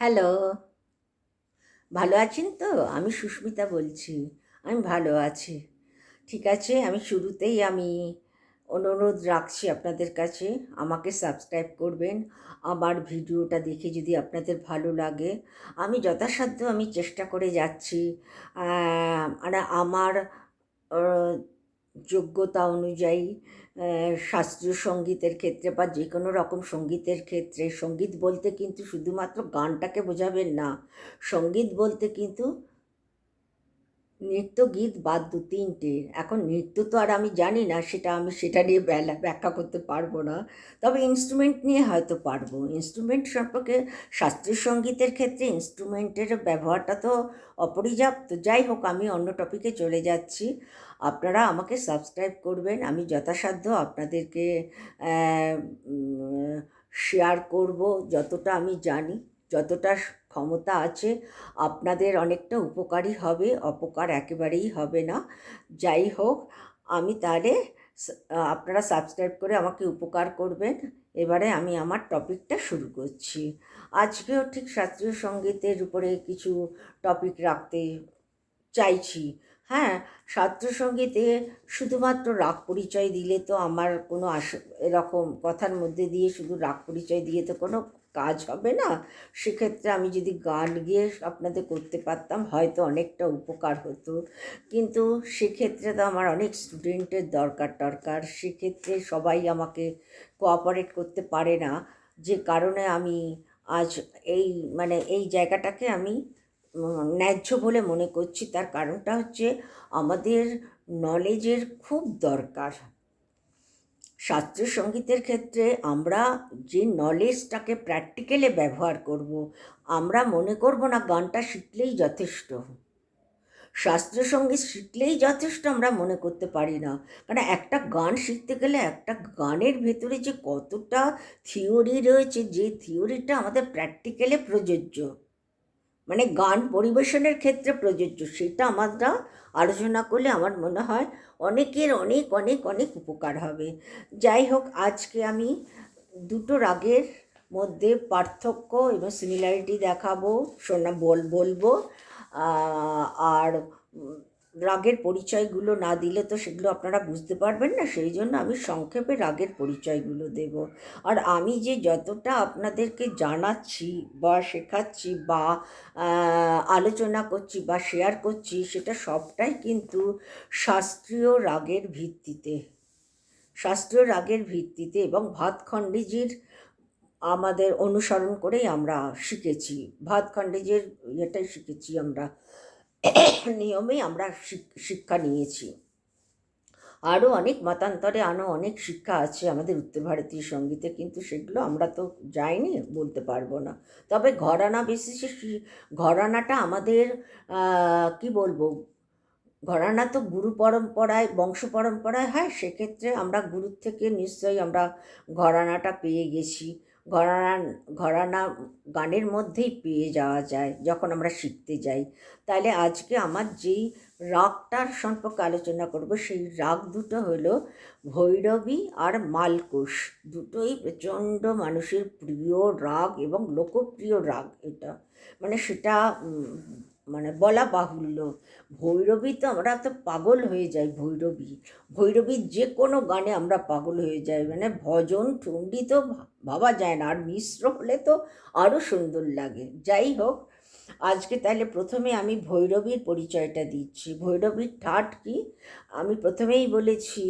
Hello. ভালো আছেন তো? আমি সুস্মিতা বলছি। আমি ভালো আছি। ঠিক আছে, আমি শুরুতেই আমি অনুরোধ রাখছি আপনাদের কাছে, আমাকে সাবস্ক্রাইব করবেন। আমার ভিডিওটা দেখে যদি আপনাদের ভালো লাগে, আমি যথাসাধ্য আমি চেষ্টা করে যাচ্ছি। মানে আমার যোগ্যতা অনুযায়ী শাস্ত্রীয় সঙ্গীতের ক্ষেত্রে বা যে কোনো রকম সঙ্গীতের ক্ষেত্রে সংগীত বলতে কিন্তু শুধুমাত্র গানটাকে বোঝাবেন না। সংগীত বলতে কিন্তু নৃত্য গীত বাদ্য তিনটে। এখন নৃত্য তো আর আমি জানি না, সেটা আমি সেটা নিয়ে ব্যাখ্যা করতে পারব না। তবে ইনস্ট্রুমেন্ট নিয়ে হয়তো পারব। ইনস্ট্রুমেন্ট সম্পর্কে শাস্ত্রীয় সঙ্গীতের ক্ষেত্রে ইনস্ট্রুমেন্টের ব্যবহারটা তো অপরিযাপ্ত। যাই হোক, আমি অন্য টপিকে চলে যাচ্ছি। আপনারা আমাকে সাবস্ক্রাইব করবেন। আমি যথাসাধ্য আপনাদেরকে শেয়ার করব, যতটা আমি জানি, যতটা ক্ষমতা আছে, আপনাদের অনেকটা উপকারই হবে, অপকার একেবারেই হবে না। যাই হোক, আমি তাহলে আপনারা সাবস্ক্রাইব করে আমাকে উপকার করবেন। এবারে আমি আমার টপিকটা শুরু করছি। আজকেও ঠিক শাস্ত্রীয় সঙ্গীতের উপরে কিছু টপিক রাখতে চাইছি। হ্যাঁ শাস্ত্রীয় সঙ্গীতে শুধুমাত্র রাগ পরিচয় দিলে তো আমার কোনো আস, এরকম কথার মধ্যে দিয়ে শুধু রাগ পরিচয় দিয়ে তো কোনো কাজ হবে না, সেক্ষেত্রে আমি যদি গান গিয়ে আপনাদের করতে পারতাম, হয়তো অনেকটা উপকার হতো। কিন্তু সেক্ষেত্রে তো আমার অনেক স্টুডেন্টের দরকার দরকার সেক্ষেত্রে সবাই আমাকে কোঅপারেট করতে পারে না। যে কারণে আমি আজ এই মানে এই জায়গাটাকে আমি ন্যায্য বলে মনে করছি। তার কারণটা হচ্ছে আমাদের নলেজের খুব দরকার। শাস্ত্রীয় সঙ্গীতের ক্ষেত্রে আমরা যে নলেজটাকে প্র্যাকটিক্যালে ব্যবহার করব, আমরা মনে করব না গানটা শিখলেই যথেষ্ট। শাস্ত্রীয় সংগীত শিখলেই যথেষ্ট আমরা মনে করতে পারি না। কারণ একটা গান শিখতে গেলে একটা গানের ভেতরে যে কতটা থিওরি রয়েছে, যে থিওরিটা আমাদের প্র্যাকটিক্যালে প্রযোজ্য। মানে গান পরিবেশনের ক্ষেত্রে প্রযোজ্য, সেটা আমরা আলোচনা করলে আমার মনে হয় অনেকের অনেক অনেক অনেক উপকার হবে। যাই হোক, আজকে আমি দুটো রাগের মধ্যে পার্থক্য এবং সিমিলারিটি দেখাবো, শোনা, বল, বলব আর রাগের পরিচয়গুলো না দিলে তো সেগুলো আপনারা বুঝতে পারবেন না। সেই জন্য আমি সংক্ষেপে রাগের পরিচয়গুলো দেব। আর আমি যে যতটা আপনাদেরকে জানাচ্ছি বা শেখাচ্ছি বা আলোচনা করছি বা শেয়ার করছি, সেটা সবটাই কিন্তু শাস্ত্রীয় রাগের ভিত্তিতে। শাস্ত্রীয় রাগের ভিত্তিতে এবং ভাতখণ্ডীজির আমাদের অনুসরণ করেই আমরা শিখেছি। ভাতখণ্ডীজির ইয়েটাই শিখেছি আমরা। নিয়মেই আমরা শিক- শিক্ষা নিয়েছি। আরও অনেক মতান্তরে আরও অনেক শিক্ষা আছে আমাদের উত্তর ভারতীয় সঙ্গীতে, কিন্তু সেগুলো আমরা তো যাইনি, বলতে পারব না। তবে ঘরানা বেসিসে ঘরানাটা আমাদের কি বলব? ঘরানা তো গুরু পরম্পরায়, বংশ পরম্পরায় হয়, সেক্ষেত্রে আমরা গুরুর থেকে নিশ্চয়ই আমরা ঘরানাটা পেয়ে গেছি। ঘরানা ঘরানা গানের মধ্যেই পেয়ে যাওয়া যায় যখন আমরা শিখতে যাই। তাহলে আজকে আমার যেই রাগটার সম্পর্কে আলোচনা করব, সেই রাগ দুটো হলো ভৈরবী আর মালকুশ দুটোই প্রচণ্ড মানুষের প্রিয় রাগ এবং লোকপ্রিয় রাগ এটা। মানে সেটা মানে বলা বাহুল্য। ভৈরবী তো আমরা তো পাগল হয়ে যাই, ভৈরবী। ভৈরবীর যে কোনো গানে আমরা পাগল হয়ে যাই। মানে ভজন ঠুংরি তো ভাবা যায় না। আর মিশ্র হলে তো আরও সুন্দর লাগে। যাই হোক, আজকে তাহলে প্রথমে আমি ভৈরবীর পরিচয়টা দিচ্ছি। ভৈরবীর ঠাট কি? আমি প্রথমেই বলেছি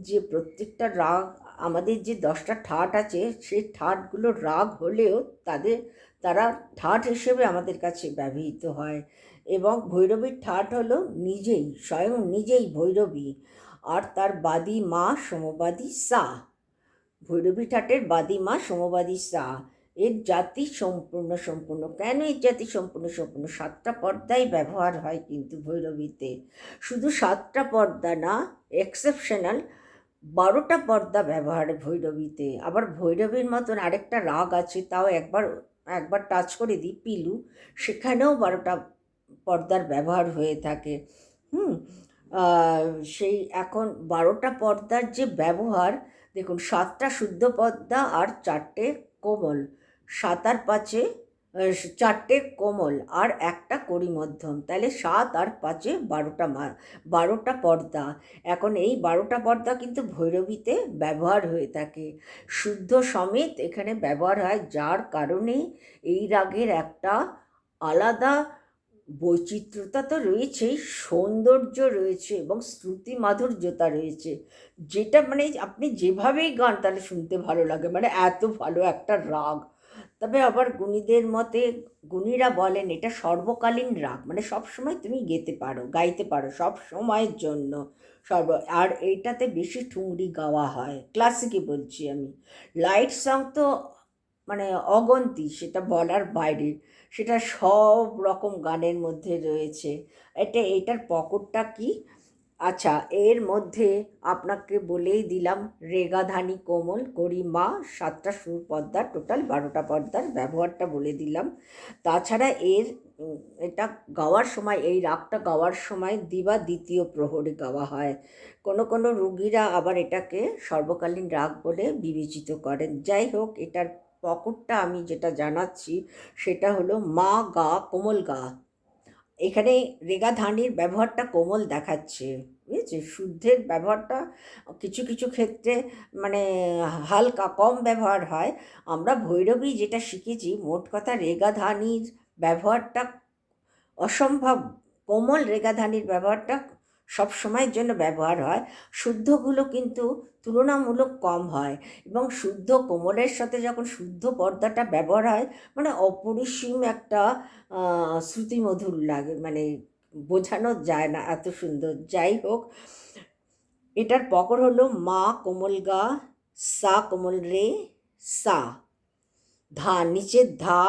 যে প্রত্যেকটা রাগ, আমাদের যে দশটা ঠাট আছে সেই ঠাটগুলো রাগ হলেও তাদের তারা ঠাট হিসেবে আমাদের কাছে ব্যবহৃত হয় এবং ভৈরবীর ঠাট হলো নিজেই, স্বয়ং নিজেই ভৈরবী। আর তার বাদী মা সমবাদী সা। ভৈরবী ঠাটের বাদী মা সমবাদী সা। এর জাতি সম্পূর্ণ সম্পূর্ণ। কেন এর জাতি সম্পূর্ণ সম্পূর্ণ? সাতটা পর্দাই ব্যবহার হয় কিন্তু ভৈরবীতে। শুধু সাতটা পর্দা না এক্সেপশনাল বারোটা পর্দা ব্যবহার ভৈরবীতে। আবার ভৈরবীর মতন আরেকটা রাগ আছে, তাও একবার একবার টাচ করে দিই, পিলু, সেখানেও বারোটা পর্দার ব্যবহার হয়ে থাকে। হুম সেই এখন বারোটা পর্দার যে ব্যবহার, দেখুন, সাতটা শুদ্ধ পর্দা আর চারটে কোমল। সাত আর পাঁচে চারটে কোমল আর একটা কড়ি মধ্যম তাহলে সাত আর পাঁচে বারোটা মা, বারোটা পর্দা। এখন এই বারোটা পর্দা কিন্তু ভৈরবীতে ব্যবহার হয়ে থাকে। শুদ্ধ সমেত এখানে ব্যবহার হয়, যার কারণে এই রাগের একটা আলাদা বৈচিত্র্যতা তো রয়েছেই সৌন্দর্য রয়েছে এবং শ্রুতি মাধুর্যতা রয়েছে। যেটা মানে আপনি যেভাবেই গান তাহলে শুনতে ভালো লাগে। মানে এত ভালো একটা রাগ। তবে আবার গুণীদের মতে গুণীরা বলেন, এটা সর্বকালীন রাগ। মানে সব সময় তুমি গেতে পারো, গাইতে পারো সব সময়ের জন্য। সর্ব, আর এইটাতে বেশি ঠুংরি গাওয়া হয়। ক্লাসিকে বলছি আমি। লাইট সং তো মানে অগন্তি, সেটা বলার বাইরে। সেটা সব রকম গানের মধ্যে রয়েছে। এটা, এটার পকটটা কি? আচ্ছা এর মধ্যে আপনাকে বলেই দিলাম, রেগাধানী কোমল করি মা, সাতটা সুর পর্দার টোটাল বারোটা পর্দার ব্যবহারটা বলে দিলাম। তাছাড়া এর এটা গাওয়ার সময়, এই রাগটা গাওয়ার সময় দিবা দ্বিতীয় প্রহরে গাওয়া হয়। কোনো কোনো রুগীরা আবার এটাকে সর্বকালীন রাগ বলে বিবেচিত করেন। যাই হোক, এটার পকটটা আমি যেটা জানাচ্ছি, সেটা হলো মা গা কোমল গা। এখানে রেগা ধানির ব্যবহারটা কোমল দেখাচ্ছে, বুঝেছে? শুদ্ধের ব্যবহারটা কিছু কিছু ক্ষেত্রে মানে হালকা কম ব্যবহার হয়। আমরা ভৈরবী যেটা শিখেছি, মোট কথা রেগা ধানির ব্যবহারটা অসম্ভব, কোমল রেগা ধানির ব্যবহারটা সব সময়ের জন্য ব্যবহার হয়। শুদ্ধগুলো কিন্তু তুলনামূলক কম হয় এবং শুদ্ধ কোমলের সাথে যখন শুদ্ধ পর্দাটা ব্যবহার হয় মানে অপরিসীম একটা শ্রুতিমধুর লাগে মানে বোঝানো যায় না এত সুন্দর। যাই হোক, এটার পকর হলো মা কোমল গা, সা কোমল রে, সা। ধা নিচে ধা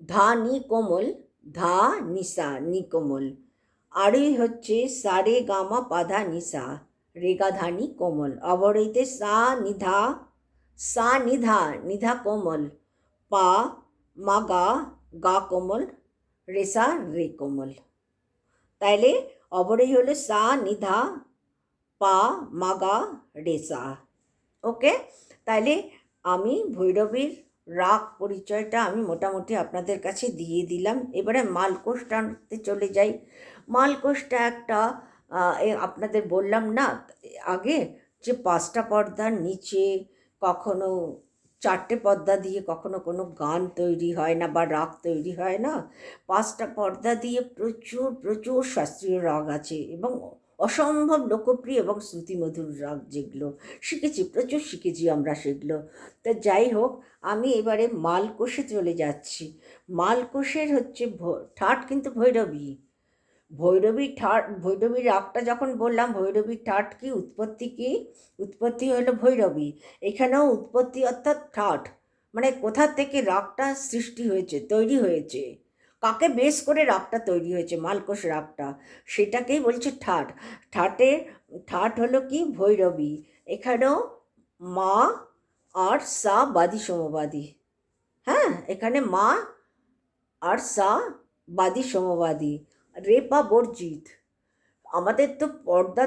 ধা নি কোমল, ধা নিসা নি কোমল। আরই হচ্ছে সারে গামা পাধা নিসা। রেগা ধানি কোমল। অবরইতে সা নিধা সা নিধা নিধা কোমল। পা, মা গা গা কোমল রেসা রে কোমল। তাইলে অবরই হলো সা নিধা, পা মাগা রেসা ওকে? তাইলে আমি ভৈরবীর রাগ পরিচয়টা আমি মোটামুটি আপনাদের কাছে দিয়ে দিলাম। এবারে মালকোষ টানতে চলে যাই। মালকোষটা একটা আপনাদের বললাম না, আগে যে পাঁচটা পর্দার নিচে কখনো চারটে পর্দা দিয়ে কখনো কোনো গান তৈরি হয় না বা রাগ তৈরি হয় না, পাঁচটা পর্দা দিয়ে প্রচুর প্রচুর শাস্ত্রীয় রাগ আছে এবং অসম্ভব লোকপ্রিয় এবং শ্রুতিমধুর রাগ যেগুলো, শিখেছি, প্রচুর শিখেছি আমরা সেগুলো। তা যাই হোক, আমি এবারে মালকোষে চলে যাচ্ছি। মালকোষের হচ্ছে ঠাট কিন্তু ভৈরবী। ভৈরবী ঠাট, ভৈরবী রাগটা যখন বললাম, ভৈরবী ঠাট কি? উৎপত্তি কি? উৎপত্তি হলো ভৈরবী। এখানেও উৎপত্তি অর্থাৎ ঠাট। মানে কোথা থেকে রাগটা সৃষ্টি হয়েছে, তৈরি হয়েছে? কাকে বেশ করে রাগটা তৈরি হয়েছে? মালকোষ রাগটা। সেটাকেই বলছে ঠাট। ঠাটে, ঠাট হলো কি? ভৈরবী। এখানেও মা আর সা বাদী সমবাদী। হ্যাঁ এখানে মা আর সা বাদী সমবাদী। রেপা বর্জিত আমাদের তো পর্দা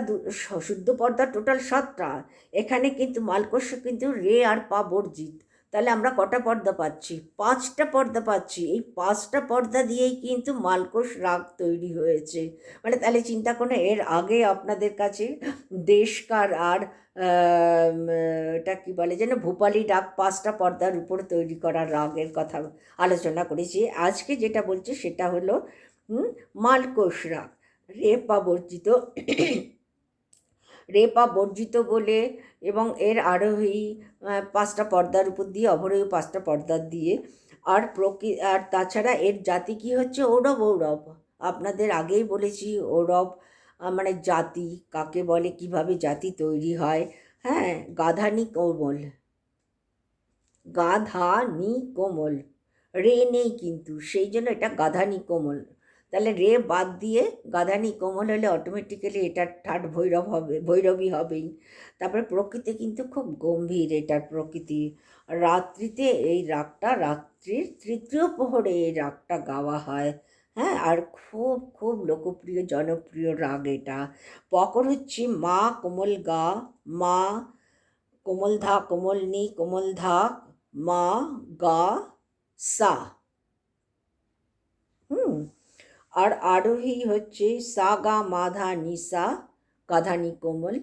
শুদ্ধ পর্দা টোটাল সাতটা, এখানে কিন্তু মালকোষ কিন্তু রে আর পা বর্জিত তাহলে আমরা কটা পর্দা পাচ্ছি? পাঁচটা পর্দা পাচ্ছি। এই পাঁচটা পর্দা দিয়েই কিন্তু মালকোষ রাগ তৈরি হয়েছে। মানে তাহলে চিন্তা করুন, এর আগে আপনাদের কাছে দেশকার আর এটা কি বলে যেন, ভূপালি রাগ পাঁচটা পর্দার উপর তৈরি করা রাগের কথা আলোচনা করেছি। আজকে যেটা বলছি সেটা হলো মালকোষ রাগ রেপা বর্জিত। রেপা বর্জিত বলে এবং এর আরোহী পাঁচটা পর্দার উপর দিয়ে, অবরোহী পাঁচটা পর্দার দিয়ে। আর প্রকৃ, আর তাছাড়া এর জাতি কি হচ্ছে? ঔরব ঔরব। আপনাদের আগেই বলেছি, ঔরব মানে জাতি, কাকে বলে, কীভাবে জাতি তৈরি হয়। হ্যাঁ গাধানি কোমল। গাধানি কোমল। রে নেই কিন্তু, সেই জন্য এটা গাধানি কোমল। তাহলে রে বাদ দিয়ে গাদানি কোমল হলে অটোমেটিক্যালি এটা ঠাট ভৈরব হবে, ভৈরবী হবেই। তারপরে প্রকৃতি কিন্তু খুব গম্ভীর এটার প্রকৃতি। রাত্রিতে এই রাগটা, রাত্রির তৃতীয় প্রহরে এই রাগটা গাওয়া হয়। হ্যাঁ আর খুব খুব লোকপ্রিয়, জনপ্রিয় রাগ এটা। পকর হচ্ছে মা, কোমল গা, মা, কোমল ধা, কোমল নি, কোমল ধা, মা, গা, সা হুম আর আরোহী হচ্ছে সা গা মা ধা নি সা গাধানি কোমল।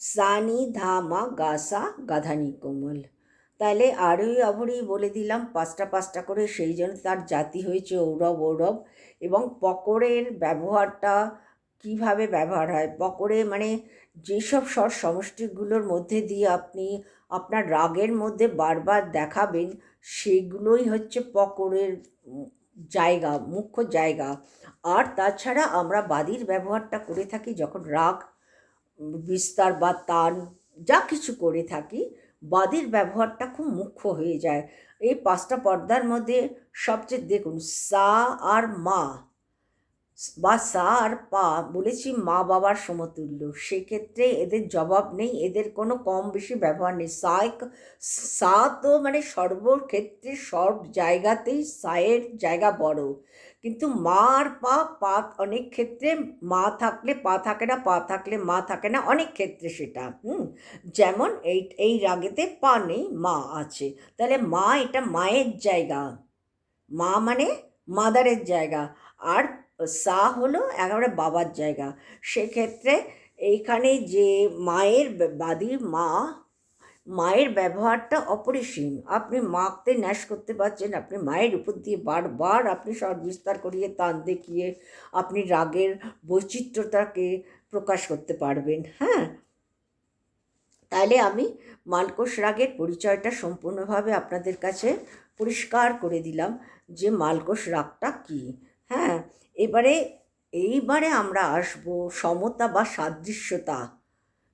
সা নি ধা মা গা সা গাধানি কোমল। তাহলে আরোহী অবরোহী বলে দিলাম পাঁচটা পাঁচটা করে সেই জন্য তার জাতি হয়েছে ঔরব ঔরব। এবং পকড়ের ব্যবহারটা কীভাবে ব্যবহার হয়? পকড়ে মানে যেসব স্বর সমষ্টিগুলোর মধ্যে দিয়ে আপনি আপনার রাগের মধ্যে বারবার দেখাবেন সেগুলোই হচ্ছে পকড়ের উম, জায়গা, মুখ্য জায়গা। আর তাছাড়া আমরা বাদির ব্যবহারটা করে থাকি যখন রাগ, বিস্তার বা তান, যা কিছু করে থাকি বাদির ব্যবহারটা খুব মুখ্য হয়ে যায়। এই পাঁচটা পর্দার মধ্যে সবচেয়ে দেখুন, সা আর মা। বা সা আর পা, বলেছি মা বাবার সমতুল্য। সেক্ষেত্রে এদের জবাব নেই, এদের কোনো কম বেশি ব্যবহার নেই। সা এক- সা তো মানে সর্বক্ষেত্রে সব জায়গাতেই সায়ের জায়গা বড়। কিন্তু মা আর পা পা অনেক ক্ষেত্রে মা থাকলে পা থাকে না, পা থাকলে মা থাকে না, অনেক ক্ষেত্রে সেটা, হুম? যেমন এই এই রাগেতে পা নেই, মা আছে। তাহলে মা এটা মায়ের জায়গা, মা মানে মাদারের জায়গা। আর সা হলো একেবারে বাবার জায়গা। সেক্ষেত্রে এইখানে যে মায়ের বাদী মা, মায়ের ব্যবহারটা অপরিসীম। আপনি মাকে ন্যাস করতে পারছেন, আপনি মায়ের উপর দিয়ে বারবার আপনি সব বিস্তার করিয়ে তান দেখিয়ে আপনি রাগের বৈচিত্র্যটাকে প্রকাশ করতে পারবেন হ্যাঁ? তাহলে আমি মালকোষ রাগের পরিচয়টা সম্পূর্ণভাবে আপনাদের কাছে পরিষ্কার করে দিলাম যে মালকোষ রাগটা কী। হ্যাঁ এবারে, এইবারে আমরা আসব সমতা বা সাদৃশ্যতা।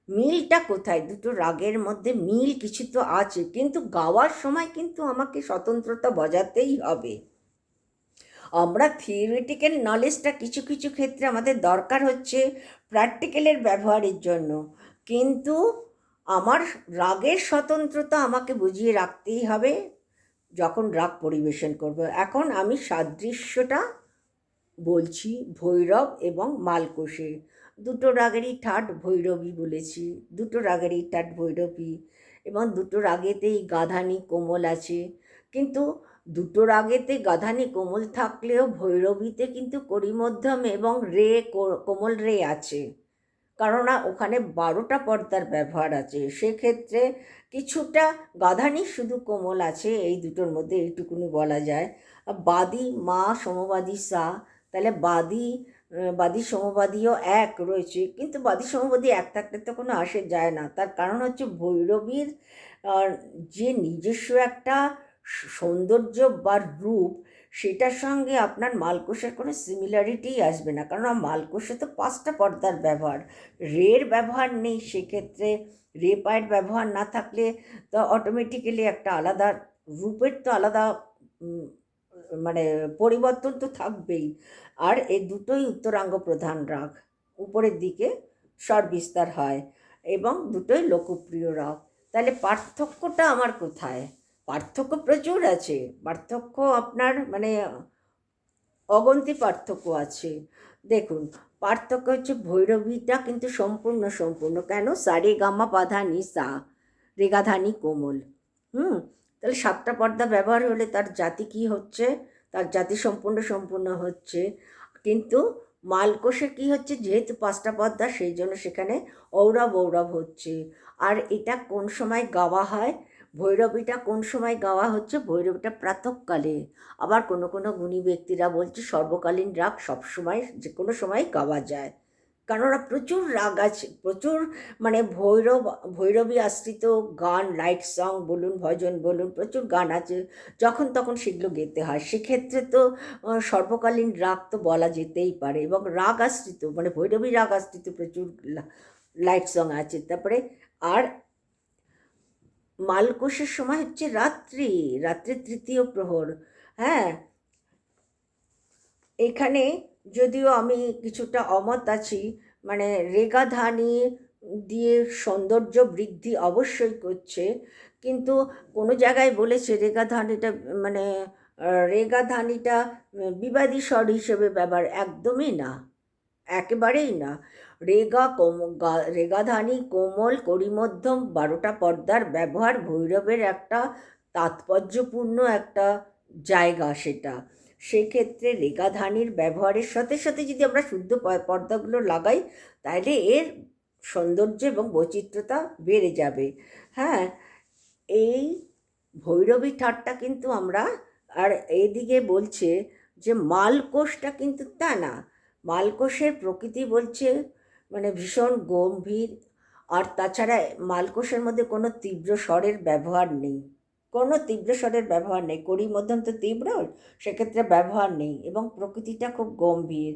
মিলটা কোথায়? দুটো রাগের মধ্যে মিল কিছু তো আছে, কিন্তু গাওয়ার সময় কিন্তু আমাকে স্বতন্ত্রতা বজাতেই হবে। আমরা থিওরিটিক্যাল নলেজটা কিছু কিছু ক্ষেত্রে আমাদের দরকার হচ্ছে প্র্যাকটিক্যালের ব্যবহারের জন্য। কিন্তু আমার রাগের স্বতন্ত্রতা আমাকে বুঝিয়ে রাখতেই হবে যখন রাগ পরিবেশন করব। এখন আমি সাদৃশ্যটা বলছি ভৈরব এবং মালকোষে। দুটো রাগেরই ঠাট ভৈরবী বলেছি। দুটো রাগেরই ঠাট ভৈরবী। এবং দুটো রাগেতেই গাধানি কোমল আছে। কিন্তু দুটো রাগেতে গাধানি কোমল থাকলেও ভৈরবীতে কিন্তু করিমধ্যম এবং রে কোমল রে আছে। কেননা ওখানে বারোটা পর্দার ব্যবহার আছে। সেক্ষেত্রে কিছুটা গাধানি শুধু কোমল আছে। এই দুটোর মধ্যে এইটুকুনি বলা যায়। বাদী, মা, সমবাদী, সা তাহলে বাদী বাদী সমবাদীও এক রয়েছে। কিন্তু বাদী সমবাদী এক থাকলে তো কোনো আসে যায় না। তার কারণ হচ্ছে ভৈরবীর যে নিজস্ব একটা সৌন্দর্য বা রূপ, সেটার সঙ্গে আপনার মালকোষের কোনো সিমিলারিটিই আসবে না। কারণ মালকোষে তো পাঁচটা পর্দার ব্যবহার। রের ব্যবহার নেই সেক্ষেত্রে। রে পায়ের ব্যবহার না থাকলে তো অটোমেটিক্যালি একটা আলাদা, রূপের তো আলাদা মানে পরিবর্তন তো থাকবেই। আর এই দুটোই উত্তরাঙ্গ প্রধান রাগ। উপরের দিকে স্বর হয় এবং দুটোই লোকপ্রিয় রাগ। তাহলে পার্থক্যটা আমার কোথায়? পার্থক্য প্রচুর আছে। পার্থক্য আপনার মানে অগন্তি পার্থক্য আছে। দেখুন, পার্থক্য হচ্ছে ভৈরবীটা কিন্তু সম্পূর্ণ সম্পূর্ণ। কেন? সারে গামা পাধা নি, সা রেগাধানি কোমল। হুম? তাহলে সাতটা পর্দা ব্যবহার হলে তার জাতি কি হচ্ছে? তার জাতি সম্পূর্ণ সম্পূর্ণ হচ্ছে। কিন্তু মালকোষে কি হচ্ছে? যেহেতু পাঁচটা পর্দা, সেই জন্য সেখানে ঔরব ঔরব হচ্ছে। আর এটা কোন সময় গাওয়া হয়? ভৈরবীটা কোন সময় গাওয়া হচ্ছে? ভৈরবীটা প্রাতঃকালে। আবার কোনো কোনো গুণী ব্যক্তিরা বলছে সর্বকালীন রাগ সবসময়, যে কোনো সময় গাওয়া যায়। কেননা প্রচুর রাগ আছে, প্রচুর মানে ভৈরব, ভৈরবী আশ্রিত গান লাইট সং বলুন, ভজন বলুন, প্রচুর গান আছে, যখন তখন সেগুলো গেতে হয়। সেক্ষেত্রে তো সর্বকালীন রাগ তো বলা যেতেই পারে এবং রাগ আশ্রিত মানে ভৈরবী রাগ আশ্রিত প্রচুর লাইট সং আছে। তারপরে আর মালকোষের সময় হচ্ছে রাত্রি রাত্রি তৃতীয় প্রহর হ্যাঁ? এখানে যদিও আমি কিছুটা অমত আছি মানে রেগাধানি দিয়ে সৌন্দর্য বৃদ্ধি অবশ্যই করছে কিন্তু কোনো জায়গায় বলেছে রেগাধানিটা মানে আহ, রেগাধানিটা বিবাদী স্বর হিসেবে ব্যবহার একদমই না একেবারেই না। রেগা কোম রেগাধানী কোমল করিমধ্যম বারোটা পর্দার ব্যবহার ভৈরবের একটা তাৎপর্যপূর্ণ একটা জায়গা সেটা। সেক্ষেত্রে রেগাধানির ব্যবহারের সাথে সাথে যদি আমরা শুদ্ধ পর্দাগুলো লাগাই তাহলে এর সৌন্দর্য এবং বৈচিত্র্যতা বেড়ে যাবে। হ্যাঁ এই ভৈরবী ঠাটটা কিন্তু আমরা, আর এদিকে বলছে যে মালকোষটা কিন্তু তা না। মালকোষের প্রকৃতি বলছে মানে ভীষণ গম্ভীর, আর তাছাড়া মালকোষের মধ্যে কোনো তীব্র স্বরের ব্যবহার নেই। কোনো তীব্র স্বরের ব্যবহার নেই। কড়ির মধ্যম তো তীব্র, সেক্ষেত্রে ব্যবহার নেই এবং প্রকৃতিটা খুব গম্ভীর।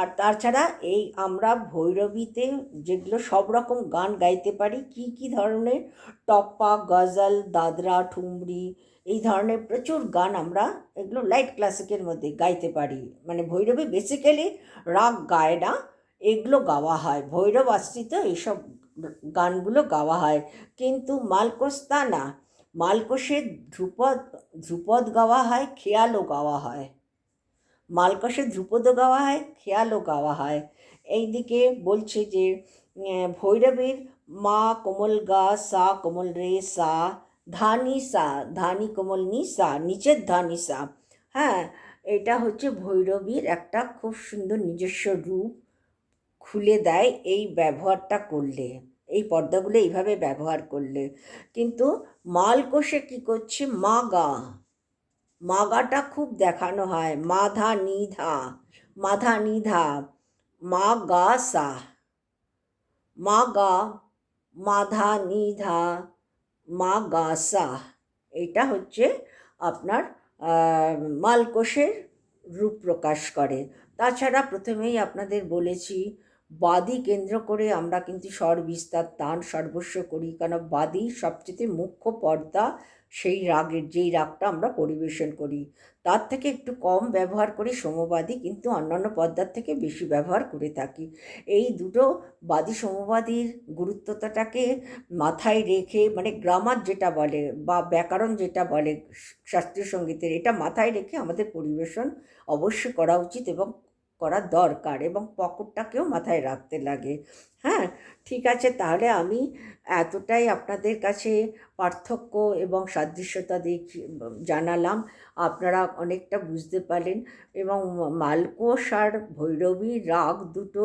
আর তাছাড়া এই আমরা ভৈরবীতে যেগুলো সব রকম গান গাইতে পারি, কি কি ধরনের? টপ্পা, গজল, দাদরা, ঠুমরি, এই ধরনের প্রচুর গান আমরা এগুলো লাইট ক্লাসিকের মধ্যে গাইতে পারি। মানে ভৈরবী বেসিক্যালি রাগ গায় না, এগুলো গাওয়া হয়। ভৈরব আশ্রিত এইসব গানগুলো গাওয়া হয়। কিন্তু মালকোষ তা না মালকোষে ধ্রুপদ ধ্রুপদ গাওয়া হয়, খেয়ালও গাওয়া হয়। মালকোষে ধ্রুপদও গাওয়া হয়, খেয়ালও গাওয়া হয়। এইদিকে বলছে যে ভৈরবীর মা কোমল গা, সা কোমল রে, সা, ধানি সা, ধানি কোমল নি, সা, নিচের ধানি সা। হ্যাঁ এটা হচ্ছে ভৈরবীর একটা খুব সুন্দর নিজস্ব রূপ খুলে দেয় এই ব্যবহারটা করলে, এই পর্দাগুলো এইভাবে ব্যবহার করলে। কিন্তু মালকোষে কী করছে? মাগা। মাগাটা খুব দেখানো হয়। মাধা নিধা মাধা নিধা মা গা সা মা গা মাধা নিধা মা গা সা এটা হচ্ছে আপনার মালকোষের রূপ প্রকাশ করে। তাছাড়া প্রথমেই আপনাদের বলেছি বাদি কেন্দ্র করে আমরা কিন্তু স্বর বিস্তার, তান সর্বস্ব করি। কেন বাদি সবচেয়ে মুখ্য পর্দা সেই রাগের, যেই রাগটা আমরা পরিবেশন করি। তার থেকে একটু কম ব্যবহার করি সমবাদী কিন্তু অন্যান্য পর্দার থেকে বেশি ব্যবহার করে থাকি। এই দুটো বাদী সমবাদীর গুরুত্বতাটাকে মাথায় রেখে মানে গ্রামার যেটা বলে বা ব্যাকরণ যেটা বলে, শাস্ত্রীয় সঙ্গীতের, এটা মাথায় রেখে আমাদের পরিবেশন অবশ্যই করা উচিত এবং করা দরকার এবং পকেটটাকেও মাথায় রাখতে লাগে। হ্যাঁ ঠিক আছে, তাহলে আমি এতটাই আপনাদের কাছে পার্থক্য এবং সাদৃশ্যতা দেখি, জানালাম। আপনারা অনেকটা বুঝতে পারলেন এবং মালকোষ আর ভৈরবী রাগ দুটো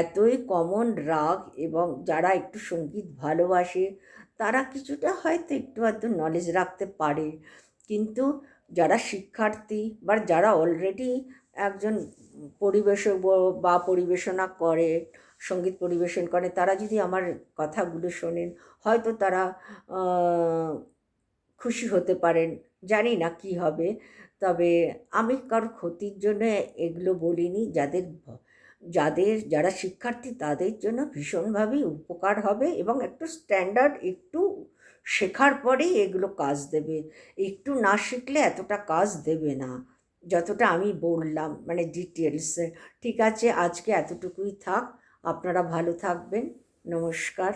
এতই কমন রাগ এবং যারা একটু সংগীত ভালোবাসে, তারা কিছুটা হয়তো একটু আধটু নলেজ রাখতে পারে। কিন্তু যারা শিক্ষার্থী বা যারা অলরেডি একজন পরিবেশক বা পরিবেশনা করে, সংগীত পরিবেশন করে, তারা যদি আমার কথাগুলো শোনেন, হয়তো তারা খুশি হতে পারেন। জানি না কি হবে, তবে আমি কারোর ক্ষতির জন্য এগুলো বলিনি। যাদের যাদের, যারা শিক্ষার্থী, তাদের জন্য ভীষণভাবেই উপকার হবে এবং একটু স্ট্যান্ডার্ড একটু শেখার পরেই এগুলো কাজ দেবে। একটু না শিখলে এতটা কাজ দেবে না। যতটা আমি বললাম মানে ডিটেলসে ঠিক আছে আজকে এতটুকুই থাক। আপনারা ভালো থাকবেন। নমস্কার।